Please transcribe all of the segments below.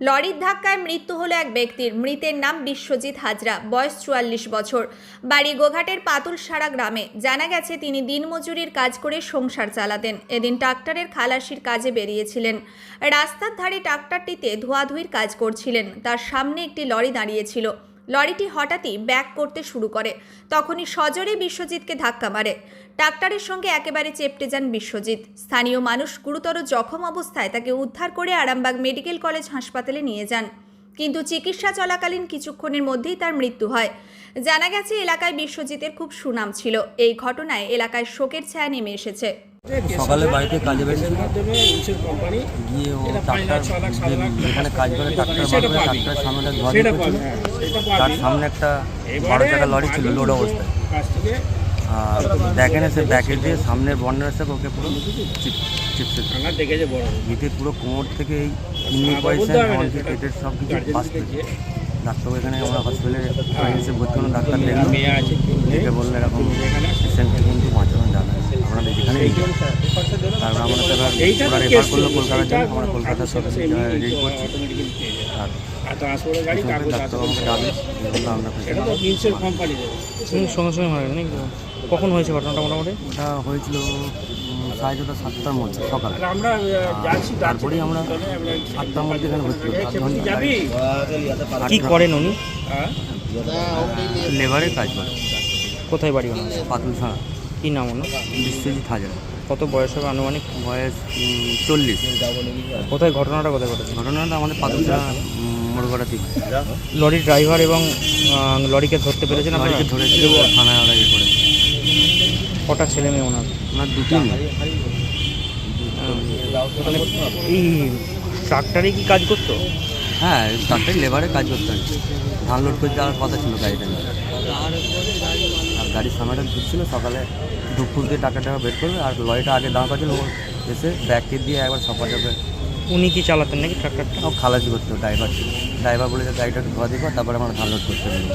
লরির ধাক্কায় মৃত্যু হলো এক ব্যক্তির। মৃতের নাম বিশ্বজিৎ হাজরা, বয়স চুয়াল্লিশ বছর। বাড়ি গোঘাটের পাতুলসারা গ্রামে। জানা গেছে, তিনি দিনমজুরির কাজ করে সংসার চালাতেন। এদিন ট্রাক্টরের খালাসির কাজে বেরিয়েছিলেন। রাস্তার ধারে ট্রাক্টরটিতে ধোয়াধুয়ির কাজ করছিলেন। তার সামনে একটি লরি দাঁড়িয়েছিল। লরিটি হঠাৎই ব্যাক করতে শুরু করে। তখনই সজোরে বিশ্বজিৎকে ধাক্কা মারে। ট্রাক্টরের সঙ্গে একেবারে চেপটে যান বিশ্বজিৎ। স্থানীয় মানুষ গুরুতর জখম অবস্থায় তাকে উদ্ধার করে আরামবাগ মেডিকেল কলেজ হাসপাতালে নিয়ে যান। কিন্তু চিকিৎসা চলাকালীন কিছুক্ষণের মধ্যেই তার মৃত্যু হয়। জানা গেছে, এলাকায় বিশ্বজিতের খুব সুনাম ছিল। এই ঘটনায় এলাকায় শোকের ছায়া নেমে এসেছে। সকালে বাড়িতে কাজে বেরিয়েছিল। গিয়ে ও ট্রাক্টর যেখানে কাজ করে ট্রাক্টর ট্রাক্টরের সামনে হ্যাঁ তার সামনে একটা বারো টাকা লরি ছিল লোড অবস্থায়। আর দেখেন এসে ব্যাকে দিয়ে সামনের বর্ণের এসে ওকে পুরো চিপ চিপসে দেখেছে পুরো কোমর থেকে এই কিডনি পয়সা এমনকি পেটের সব কিছু বাঁচতে। ডাক্তার এখানে আমরা হসপিটালে এসে ভর্তি হলাম ডাক্তার দেখলাম। দেখে বলল এরকম পেশেন্টকে কিন্তু বাঁচানো যাবে না আপনাদের যেখানে তারপর আমরা তো এবার করল কলকাতার জন্য আমরা রেডি করছি আর কখন হয়েছে ঘটনাটা মোটামুটি ওটা হয়েছিল সাড়ে ছটা সাতটার মধ্যে সকালে আমরা তারপরেই আমরা সাতটার মধ্যে। আধ কি করেন উনি হ্যাঁ লেবারে কাজ করে কোথায় বাড়ি পাতুল ছাড়া কী নাম ওনার? বিশ্বজিৎ হাজার। কত বয়স হবে আনুমানিক? বয়স চল্লিশ। কোথায়? ঘটনাটা কোথায় ঘটেছে? ঘটনাটা আমাদের ছাড়া মোড়গড়া থেকে লরির ড্রাইভার এবং লরিকে ধরতে পেরেছেন বাড়িতে ধরেছিল থানায় ওরা ইয়ে করেছে। কটা ছেলে মেয়ে ওনার? ওনার দুটি মানে এই ট্রাক্টারে কি কাজ করতো? হ্যাঁ তারপরে লেবারে কাজ করতে। হয় ধান লোড করে যাওয়ার কথা ছিল গাড়িটা গাড়ির সামনেটা ঢুকছিল সকালে দুপুর দিয়ে টাকা টাকা বের করবে আর লরিটা আগে দাঁড় পাচ্ছিল ও এসে ব্যাগকে দিয়ে একবার সফা যাবে উনি কি চালাতেন নাকি ট্রাক্টারটা ও খালাসি করতো ড্রাইভার ছিল ড্রাইভার বলে যে গাড়িটা একটু ধোয়া দিব তারপরে আমরা ধান লোড করতে পারব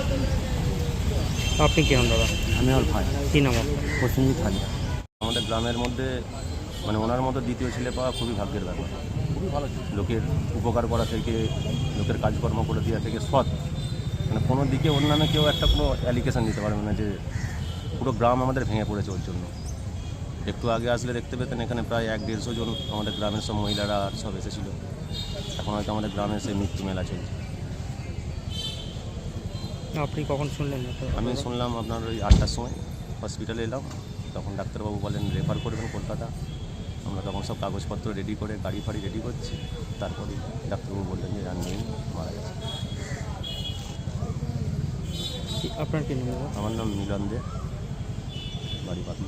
আপনি কি হন দাদা? আমি ওর ভাই। কী নাম প্রসেনজিৎ হাজরা আমাদের গ্রামের মধ্যে মানে ওনার মতো দ্বিতীয় ছেলে পাওয়া খুবই ভাগ্যের ব্যাপার। খুবই ভালো ছিল। লোকের উপকার করা থেকে লোকের কাজকর্ম করে দেওয়া থেকে সৎ। মানে কোনো দিকে ওর নামে কেউ একটা কোনো অ্যালিগেশন দিতে পারবে না যে পুরো গ্রাম আমাদের ভেঙে পড়েছে ওর জন্য। একটু আগে আসলে দেখতে পেতেন এখানে প্রায় এক দেড়শো জন আমাদের গ্রামের সব মহিলারা আর সব এসেছিল। এখন হয়তো আমাদের গ্রামে সেই মৃত্যু মেলা চলছে। আপনি কখন শুনলেন আমি শুনলাম আপনার ওই আটটার সময়। হসপিটালে এলাম তখন ডাক্তারবাবু বলেন রেফার করবেন কলকাতা। আমরা তখন সব কাগজপত্র রেডি করে গাড়ি ফাড়ি রেডি করছি। তারপরে ডাক্তারবাবু বললেন যে আর নেই মারা গেছে। আপনার কি নাম? আমার নাম মিলন দে। বাড়ি পাতলি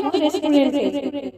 রেস্টুরেন্টে